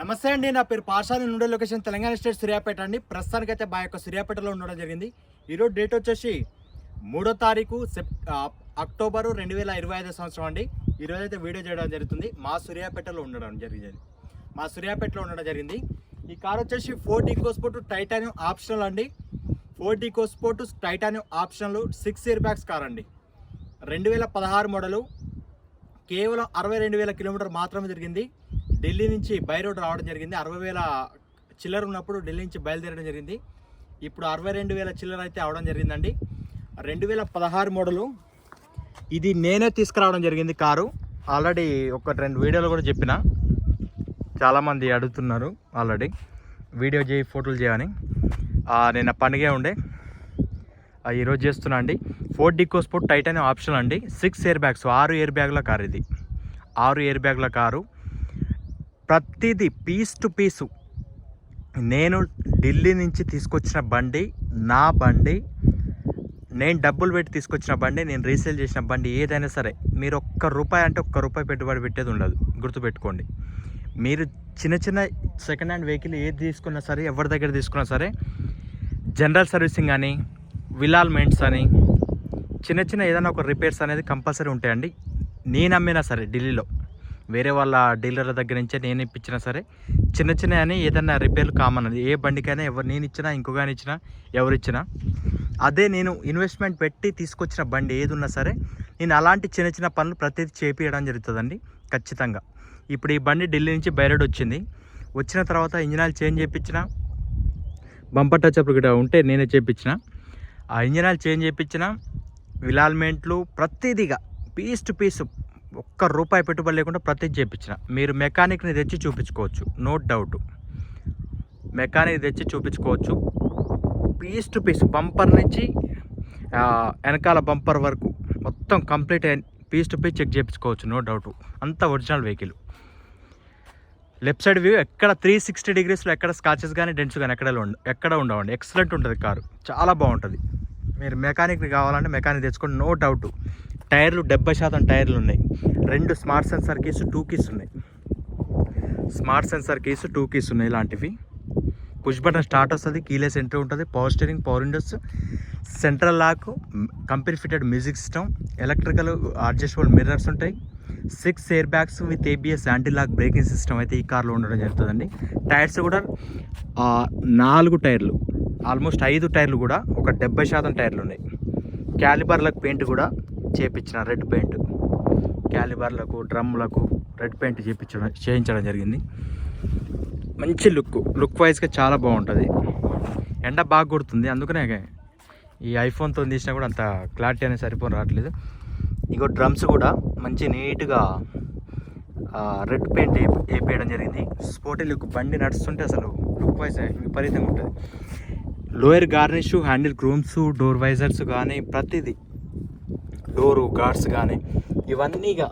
నమస్తే అండి నా పేరు పాషాని నుండే లొకేషన్ తెలంగాణ స్టేట్ సూర్యాపేట అండి. ప్రస్తుతానికి అయితే మా యొక్క సూర్యాపేటలో ఉండడం జరిగింది. ఈరోజు డేట్ వచ్చేసి మూడో తారీఖు సెప్ అక్టోబరు రెండు వేల ఇరవై ఐదో సంవత్సరం అండి. ఈరోజు అయితే వీడియో చేయడం జరుగుతుంది. మా సూర్యాపేటలో ఉండడం జరిగింది. మా సూర్యాపేటలో ఉండడం జరిగింది. ఈ కార్ వచ్చేసి ఫోర్ట్ ఈకోస్పోర్ట్ టైటానియం ఆప్షనల్ అండి. Ford EcoSport titanium optional six air bags car అండి. రెండు వేల పదహారు మోడలు. కేవలం అరవై రెండు వేల కిలోమీటర్ మాత్రమే జరిగింది. ఢిల్లీ నుంచి బై రోడ్ రావడం జరిగింది. అరవై వేల చిల్లర ఉన్నప్పుడు ఢిల్లీ నుంచి బయలుదేరడం జరిగింది. ఇప్పుడు అరవై రెండు వేల చిల్లర అయితే అవడం జరిగిందండి. రెండు వేల పదహారు మోడలు. ఇది నేనే తీసుకురావడం జరిగింది కారు. ఆల్రెడీ ఒక రెండు వీడియోలు కూడా చెప్పిన. చాలామంది అడుగుతున్నారు ఆల్రెడీ. వీడియో చేయి ఫోటోలు చేయని నేను ఆ పండుగే ఉండే. ఆ, ఈరోజు చేస్తున్నా అండి. Ford Ford tight titanium option అండి. సిక్స్ ఎయిర్ బ్యాగ్స్ ఆరు ఎయిర్ బ్యాగ్ల కారు ఇది. ఆరు ఎయిర్ బ్యాగ్ల కారు. ప్రతిదీ పీస్ టు పీసు. నేను ఢిల్లీ నుంచి తీసుకొచ్చిన బండి నా బండి నేను డబ్బులు పెట్టి తీసుకొచ్చిన బండి నేను రీసేల్ చేసిన బండి ఏదైనా సరే మీరు ఒక్క రూపాయి అంటే ఒక్క రూపాయి పెట్టుబడి పెట్టేది ఉండదు. గుర్తుపెట్టుకోండి. మీరు చిన్న చిన్న సెకండ్ హ్యాండ్ వెహికల్ ఏది తీసుకున్నా సరే ఎవరి దగ్గర తీసుకున్నా సరే జనరల్ సర్వీసింగ్ అని విలాల్మెంట్స్ అని చిన్న చిన్న ఏదైనా ఒక రిపేర్స్ అనేది కంపల్సరీ ఉంటాయండి. నేను అమ్మినా సరే ఢిల్లీలో. వేరే వాళ్ళ డీలర్ల దగ్గర నుంచే నేను ఇప్పించినా సరే చిన్న చిన్న అని ఏదైనా రిపేర్లు కామన్ అది. ఏ బండికైనా ఎవరు నేను ఇచ్చినా ఇంకొకని ఇచ్చినా ఎవరు ఇచ్చినా అదే నేను ఇన్వెస్ట్మెంట్ పెట్టి తీసుకొచ్చిన బండి ఏది ఉన్నా సరే నేను అలాంటి చిన్న చిన్న పనులు ప్రతిదీ చేపియడం జరుగుతుందండి ఖచ్చితంగా. ఇప్పుడు ఈ బండి ఢిల్లీ నుంచి బయలుడు వచ్చింది. వచ్చిన తర్వాత ఇంజిన్ ఆయిల్ చేంజ్ చేయించిన బంపర్ టచ్అప్ కూడా ఉంటే నేనే చేయించిన ఆ ఇంజిన్ ఆయిల్ చేంజ్ చేయించిన విలాల్మెంట్లు ప్రతిదీగా పీస్ టు పీస్ ఒక్క రూపాయి పెట్టుబడి లేకుండా ప్రతి చేయించిన మీరు మెకానిక్ని తెచ్చి చూపించుకోవచ్చు. No doubt. మెకానిక్ తెచ్చి చూపించుకోవచ్చు. పీస్ టు పీస్ బంపర్ నుంచి వెనకాల బంపర్ వరకు మొత్తం complete piece to piece check చేయించుకోవచ్చు నో డౌట్. అంత original vehicle. Left side view ఎక్కడ త్రీ సిక్స్టీ డిగ్రీస్లో ఎక్కడ స్కాచెస్ కానీ డెంట్స్ కానీ ఎక్కడ ఉండ ఎక్కడ ఉండవండి. ఎక్సలెంట్ ఉంటుంది కారు. చాలా బాగుంటుంది. మీరు మెకానిక్ని కావాలంటే మెకానిక్ తెచ్చుకోండి. No doubt. టైర్లు డెబ్బై శాతం టైర్లు ఉన్నాయి. రెండు smart sensor keys two keys ఉన్నాయి. Smart sensor keys two keys ఉన్నాయి ఇలాంటివి. పుష్ బటన్ స్టార్ట్ వస్తుంది కీలెస్ ఎంట్రీ ఉంటుంది power steering power windows central lock company fitted music system electrical adjustable mirrors ఉంటాయి. Six air bags with ABS anti lock braking system అయితే ఈ కార్లో ఉండడం జరుగుతుందండి. టైర్స్ కూడా నాలుగు టైర్లు ఆల్మోస్ట్ ఐదు టైర్లు కూడా ఒక డెబ్బై శాతం టైర్లు ఉన్నాయి. క్యాలిబర్లకు పెయింట్ కూడా చేపించిన రెడ్ పెయింట్. క్యాలిబర్లకు డ్రమ్లకు రెడ్ పెయింట్ చేయించడం చేయించడం జరిగింది. మంచి లుక్. లుక్ వైజ్గా చాలా బాగుంటుంది. ఎండ బాగా కొడుతుంది. అందుకనే ఈ ఐఫోన్తో తీసినా కూడా అంత క్లారిటీ అనేది సరిపోని రావట్లేదు. ఇగో డ్రమ్స్ కూడా మంచి నీట్గా రెడ్ పెయింట్ వేపేయడం జరిగింది. Sporty look. బండి నడుస్తుంటే అసలు లుక్ వైజ్ విపరీతంగా ఉంటుంది. Lower garnish handle chromes door visors కానీ ప్రతిదీ డోరు గార్డ్స్ కానీ ఇవన్నీ ఇక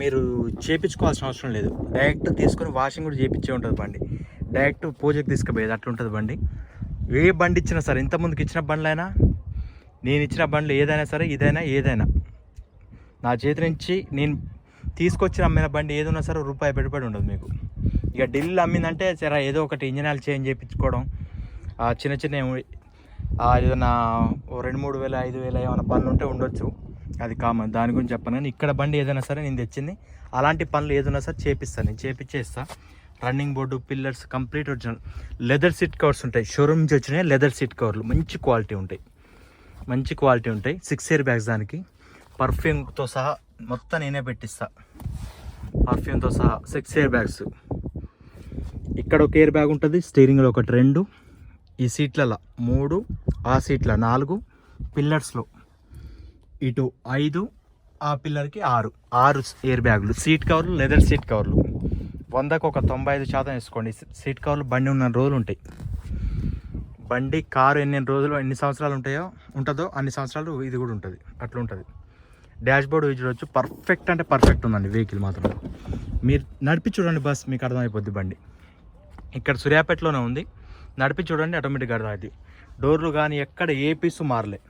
మీరు చేపించుకోవాల్సిన అవసరం లేదు. డైరెక్ట్ తీసుకొని వాషింగ్ కూడా చేపించే ఉంటుంది బండి. డైరెక్ట్ పూజకి తీసుకుపోయేది అట్లా ఉంటుంది బండి. ఏ బండి ఇచ్చినా సరే ఇంతకుముందుకు ఇచ్చిన బండ్లైనా నేను ఇచ్చిన బండ్లు ఏదైనా సరే ఇదైనా ఏదైనా. నా చేతి నుంచి నేను తీసుకొచ్చిన అమ్మిన బండి ఏదైనా సరే రూపాయి పెట్టుబడి ఉండదు మీకు. ఇక ఢిల్లీలో అమ్మిందంటే సరే ఏదో ఒకటి ఇంజనాలు ఆయిల్ చేంజ్ చేయించుకోవడం ఆ చిన్న చిన్న ఏదైనా ఓ రెండు మూడు వేల ఐదు వేల ఏమైనా పనులు ఉంటే ఉండొచ్చు. అది కామన్. దాని గురించి చెప్పాను కానీ ఇక్కడ బండి ఏదైనా సరే నేను తెచ్చింది. అలాంటి పనులు ఏదైనా సరే చేపిస్తాను నేను చేపిచ్చేస్తా. Running board pillars complete original. Leather seat covers ఉంటాయి. షోరూమ్ నుంచి వచ్చినాయి లెదర్ సీట్ కవర్లు. మంచి క్వాలిటీ ఉంటాయి. మంచి క్వాలిటీ ఉంటాయి. సిక్స్ ఇయర్ బ్యాగ్స్ దానికి. పర్ఫ్యూమ్తో సహా మొత్తం నేనే పెట్టిస్తా. పర్ఫ్యూమ్తో సహా సిక్స్ ఇయర్ బ్యాగ్స్. ఇక్కడ ఒక ఎయిర్ బ్యాగ్ ఉంటుంది. స్టీరింగ్లో ఒకటి రెండు. ఈ సీట్లలో మూడు ఆ సీట్ల నాలుగు. పిల్లర్స్లో ఇటు ఐదు ఆ పిల్లర్కి ఆరు. ఆరు ఎయిర్ బ్యాగులు సీట్ కవర్లు లెదర్ సీట్ కవర్లు. వందకు ఒక తొంభై ఐదు శాతం వేసుకోండి. సీట్ కవర్లు బండి ఉన్న రోజులు ఉంటాయి. బండి కారు ఎన్ని రోజులు ఎన్ని సంవత్సరాలు ఉంటాయో ఉంటుందో అన్ని సంవత్సరాలు ఇది కూడా ఉంటుంది. అట్లా ఉంటుంది. డాష్ బోర్డు చూడొచ్చు పర్ఫెక్ట్ అంటే పర్ఫెక్ట్ ఉందండి వెహికల్ మాత్రం. మీరు నడిపి చూడండి బస్ మీకు అర్థమైపోద్ది బండి. ఇక్కడ సూర్యాపేటలోనే ఉంది. నడిపి చూడండి ఆటోమేటిక్గా అర్థమైంది డోర్లు కానీ ఎక్కడ ఏ పీసు మారలే.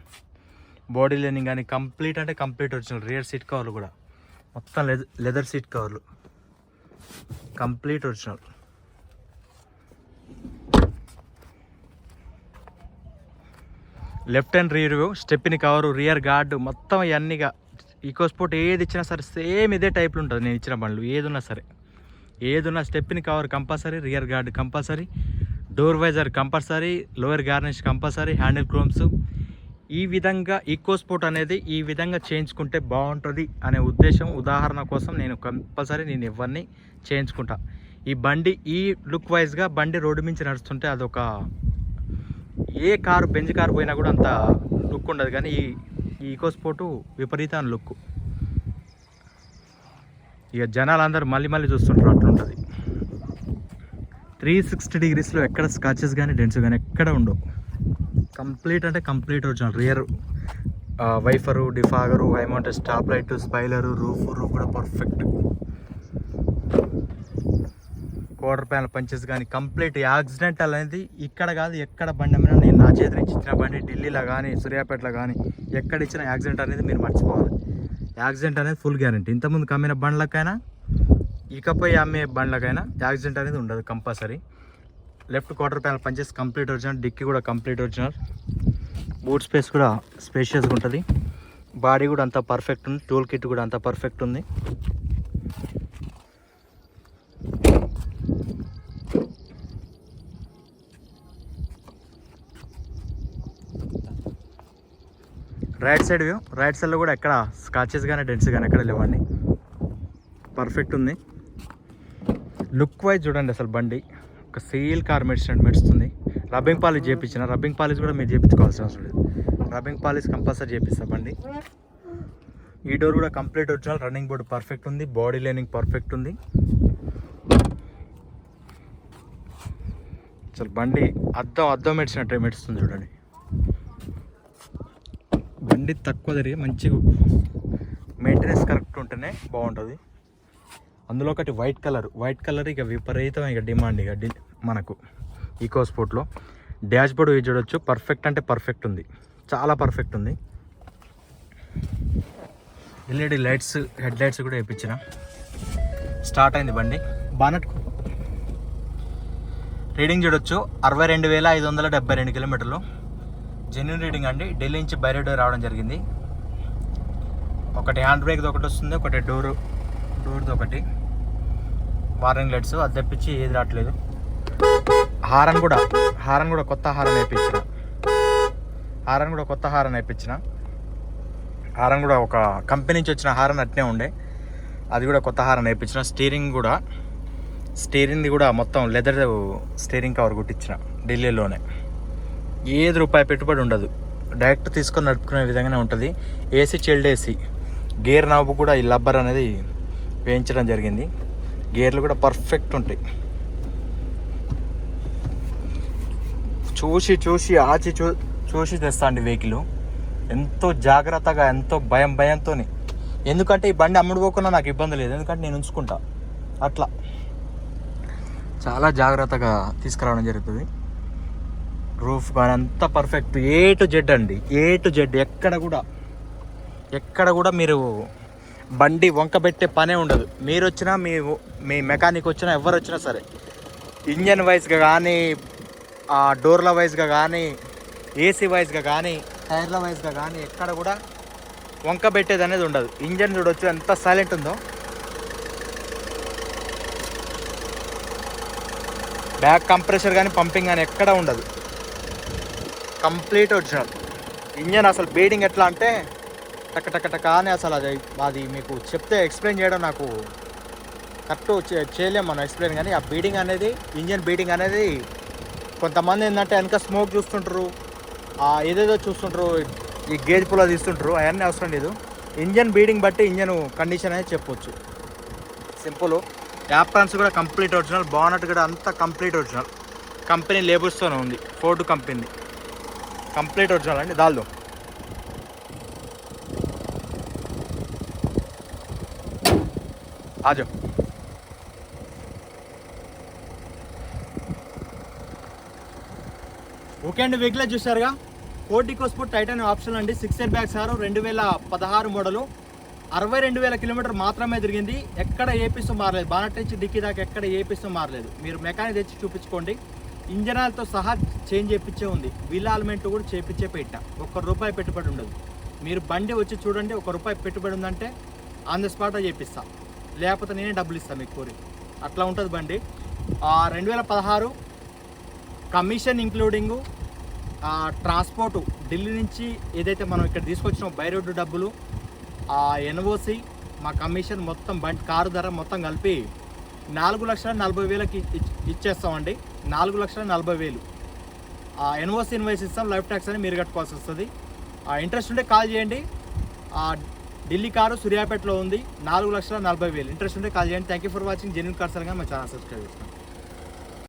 బాడీ లైనింగ్ కానీ కంప్లీట్ అంటే కంప్లీట్ ఒరిజినల్ రియర్ సీట్ కవర్లు కూడా. మొత్తం లెదర్ సీట్ కవర్లు complete original left and rear stepney cover rear guard మొత్తం ఇవన్నీగా ఈకో స్పోర్ట్ ఏది ఇచ్చినా సరే సేమ్ ఇదే టైప్లో ఉంటుంది నేను ఇచ్చిన బండ్లు ఏదున్నా సరే. ఏదున్నా stepney cover compulsory rear guard compulsory door visor compulsory lower garnish compulsory handle chromes ఈ విధంగా ఈకోస్పోర్ట్ అనేది ఈ విధంగా చేయించుకుంటే బాగుంటుంది అనే ఉద్దేశం ఉదాహరణ కోసం నేను కంపల్సరీ నేను ఇవన్నీ చేయించుకుంటా. ఈ బండి ఈ లుక్ వైజ్గా బండి రోడ్డు మించి నడుస్తుంటే అదొక ఏ కారు బెంజ్ కారు పోయినా కూడా అంత లుక్ ఉండదు కానీ ఈ ఈకోస్పోర్టు విపరీత లుక్ ఇక జనాలు అందరూ మళ్ళీ మళ్ళీ చూస్తుంటారు అట్లుంటుంది. త్రీ సిక్స్టీ డిగ్రీస్లో ఎక్కడ స్కాచెస్ కానీ డెన్స్ కానీ ఎక్కడ ఉండవు. కంప్లీట్ అంటే complete original. Rear wiper defogger high mount stop light spoiler roof roof కూడా పర్ఫెక్ట్. క్వార్టర్ ప్యానల్ పంచెస్ కానీ కంప్లీట్. యాక్సిడెంటల్ అనేది ఇక్కడ కాదు ఎక్కడ బండి అమ్మినా నేను నా చేతి నుంచి ఇచ్చిన బండి ఢిల్లీలో కానీ సూర్యాపేటలో కానీ ఎక్కడ ఇచ్చిన యాక్సిడెంట్ అనేది మీరు మర్చిపోవాలి. యాక్సిడెంట్ అనేది ఫుల్ గ్యారంటీ. ఇంతకుముందు అమ్మిన బండ్లకైనా ఇకపై అమ్మే బండ్లకైనా యాక్సిడెంట్ అనేది ఉండదు కంపల్సరీ. లెఫ్ట్ క్వార్టర్ ప్యానల్ పంచేసి కంప్లీట్ ఒరిజినల్ డిక్కీ కూడా కంప్లీట్ ఒరిజినల్ బూట్ స్పేస్ కూడా స్పేషియస్గా ఉంటుంది. బాడీ కూడా అంత పర్ఫెక్ట్ ఉంది. టూల్ కిట్ కూడా అంత పర్ఫెక్ట్ ఉంది. రైట్ సైడ్ వ్యూ రైట్ సైడ్లో కూడా ఎక్కడ స్కాచెస్ కానీ డెన్స్ కానీ ఎక్కడ లేవండి పర్ఫెక్ట్ ఉంది. లుక్ వైజ్ చూడండి అసలు బండి. ఒక సేల్ కార్ మెడిసినట్టు మెడుస్తుంది. రబ్బింగ్ పాలిష్ చేయించిన రబ్బింగ్ పాలిష్ కూడా మీరు చేయించుకోవాల్సిన అవసరం లేదు. రబ్బింగ్ పాలిష్ కంపల్సరీ చేపిస్తా బండి. ఈ డోర్ కూడా complete original running board perfect ఉంది. బాడీ లైనింగ్ పర్ఫెక్ట్ ఉంది. అసలు బండి అద్దం అద్దం మెడిసినట్టే మెడుస్తుంది చూడండి. బండి తక్కువ తిరిగి మంచిగా మెయింటెనెన్స్ కరెక్ట్ ఉంటేనే బాగుంటుంది. అందులో ఒకటి వైట్ కలర్. వైట్ కలర్ ఇక విపరీతం ఇక డిమాండ్ ఇక డి మనకు. ఈకో స్పోర్ట్లో. డాష్ బోర్డు చూడొచ్చు. పర్ఫెక్ట్ అంటే పర్ఫెక్ట్ ఉంది. చాలా పర్ఫెక్ట్ ఉంది. ఎల్ఈడి లైట్స్ హెడ్ లైట్స్ కూడా వేయించిన. స్టార్ట్ అయింది బండి. బానట్ రీడింగ్ చూడొచ్చు. అరవై రెండు వేల ఐదు వందల డెబ్బై రెండు కిలోమీటర్లు. జెన్యున్ రీడింగ్ అండి. ఢిల్లీ నుంచి బైరెడో రావడం జరిగింది. ఒకటి హ్యాండ్ బ్రేక్ది ఒకటి వస్తుంది. ఒకటి డోర్ డోర్ది ఒకటి. వార్నింగ్ లైట్స్ అది తెప్పించి ఏది రావట్లేదు. హారన్ కూడా హారన్ కూడా కొత్త హారన్ వేయించిన. హారన్ కూడా కొత్త హారన్ వేయించిన. హారన్ కూడా ఒక కంపెనీ నుంచి వచ్చిన హారన్ అట్నే ఉండే. అది కూడా కొత్త హారన్ వేయించిన. స్టీరింగ్ కూడా స్టీరింగ్ది కూడా మొత్తం లెదర్ స్టీరింగ్ కవర్ కుట్టించిన ఢిల్లీలోనే. ఏది రూపాయి పెట్టుబడి ఉండదు. డైరెక్ట్ తీసుకొని నడుపుకునే విధంగానే ఉంటుంది. AC chilled AC gear knob కూడా ఈ లబ్బర్ అనేది వేయించడం జరిగింది. గేర్లు కూడా పర్ఫెక్ట్ ఉంటాయి. చూసి చూసి ఆచి చూ చూసి తెస్తాండి వెహికల్. ఎంతో జాగ్రత్తగా ఎంతో భయం భయంతో ఎందుకంటే ఈ బండి అమ్ముడు పోకుండా నాకు ఇబ్బంది లేదు. ఎందుకంటే నేను ఉంచుకుంటా. అట్లా. చాలా జాగ్రత్తగా తీసుకురావడం జరుగుతుంది. రూఫ్ కానీ అంతా పర్ఫెక్ట్ ఏ టు జెడ్ అండి. ఏ టు జెడ్ ఎక్కడ కూడా. ఎక్కడ కూడా మీరు బండి వంకబెట్టే పనే ఉండదు. మీరు వచ్చినా మీ మీ మెకానిక్ వచ్చినా ఎవరు వచ్చినా సరే. ఇంజన్ వైజ్గా కానీ ఆ డోర్ల వైజ్గా కానీ ఏసీ వైజ్గా కానీ టైర్ల వైజ్గా కానీ ఎక్కడ కూడా వంకబెట్టేది అనేది ఉండదు. ఇంజన్ చూడొచ్చు ఎంత సైలెంట్ ఉందో. బ్యాక్ కంప్రెషర్ కానీ పంపింగ్ కానీ ఎక్కడ ఉండదు. Complete original. ఇంజన్ అసలు బీడింగ్ ఎట్లా అంటే టక టక టక అని అసలు అది అది మీకు చెప్తే ఎక్స్ప్లెయిన్ చేయడం నాకు కరెక్ట్ చేయలేము మనం ఎక్స్ప్లెయిన్ కానీ ఆ బీడింగ్ అనేది ఇంజన్ బీడింగ్ అనేది కొంతమంది ఏంటంటే వెనక స్మోక్ చూస్తుంటారు ఆ ఏదేదో చూస్తుంటారు ఈ గేజ్ పుల్ల తీస్తుంటారు అవన్నీ అవసరం లేదు. ఇంజన్ బీడింగ్ బట్టి ఇంజన్ కండిషన్ అనేది చెప్పొచ్చు. సింపుల్ యాప్రాన్స్ కూడా కంప్లీట్ ఒరిజినల్ బానట్ కూడా అంతా కంప్లీట్ ఒరిజినల్ కంపెనీ లేబుల్స్తోనే ఉంది ఫోర్డ్ కంపెనీ కంప్లీట్ ఒరిజినల్ అండి దాల్దాం. ఆజో ఓకే అండి వెహికల్ చూసారుగా కోటి కోస్పోర్ట్ టైటాన్ ఆప్షన్ అండి. సిక్స్ ఇయర్ బ్యాగ్స్ ఆరు రెండు వేల పదహారు మోడలు. అరవై రెండు వేల కిలోమీటర్ మాత్రమే తిరిగింది. ఎక్కడ ఏ మారలేదు. బానట్ నుంచి డిక్కీ దాకా ఎక్కడ ఏ మారలేదు. మీరు మెకానిక్ తెచ్చి చూపించుకోండి. ఇంజనాలతో సహా చేంజ్ చేయించే ఉంది. వీల్ ఆల్మెంట్ కూడా చేపించే పెట్ట. ఒక్క రూపాయి పెట్టుబడి ఉండదు. మీరు బండి వచ్చి చూడండి. ఒక రూపాయి పెట్టుబడి ఉందంటే ఆన్ ద స్పాట్లో చేపిస్తా. లేకపోతే నేనే డబ్బులు ఇస్తాను మీకు కోరి. అట్లా ఉంటుంది బండి. రెండు వేల పదహారు కమిషన్ ఇంక్లూడింగు ట్రాన్స్పోర్టు. ఢిల్లీ నుంచి ఏదైతే మనం ఇక్కడ తీసుకొచ్చిన బై రోడ్డు డబ్బులు ఆ ఎన్ఓసి మా కమిషన్ మొత్తం బండి కారు ధర మొత్తం కలిపి నాలుగు లక్షల నలభై వేలకి ఇచ్చేస్తామండి. నాలుగు లక్షల నలభై వేలు. ఆ ఎన్ఓసి ఇన్వాయిస్ ఇస్తాం. లైఫ్ ట్యాక్స్ అని మీరు కట్టుకోవాల్సి వస్తుంది. ఆ ఇంట్రెస్ట్ ఉంటే కాల్ చేయండి. ఢిల్లీ కారు సూర్యాపేటలో ఉంది. నాలుగు లక్షల నలభై వేలు. ఇంట్రెస్ట్ ఉంటే కాల్ చేయండి. Thank you for watching genuine cars మా ఛానల్ సబ్స్క్రైబ్ చేసుకోండి.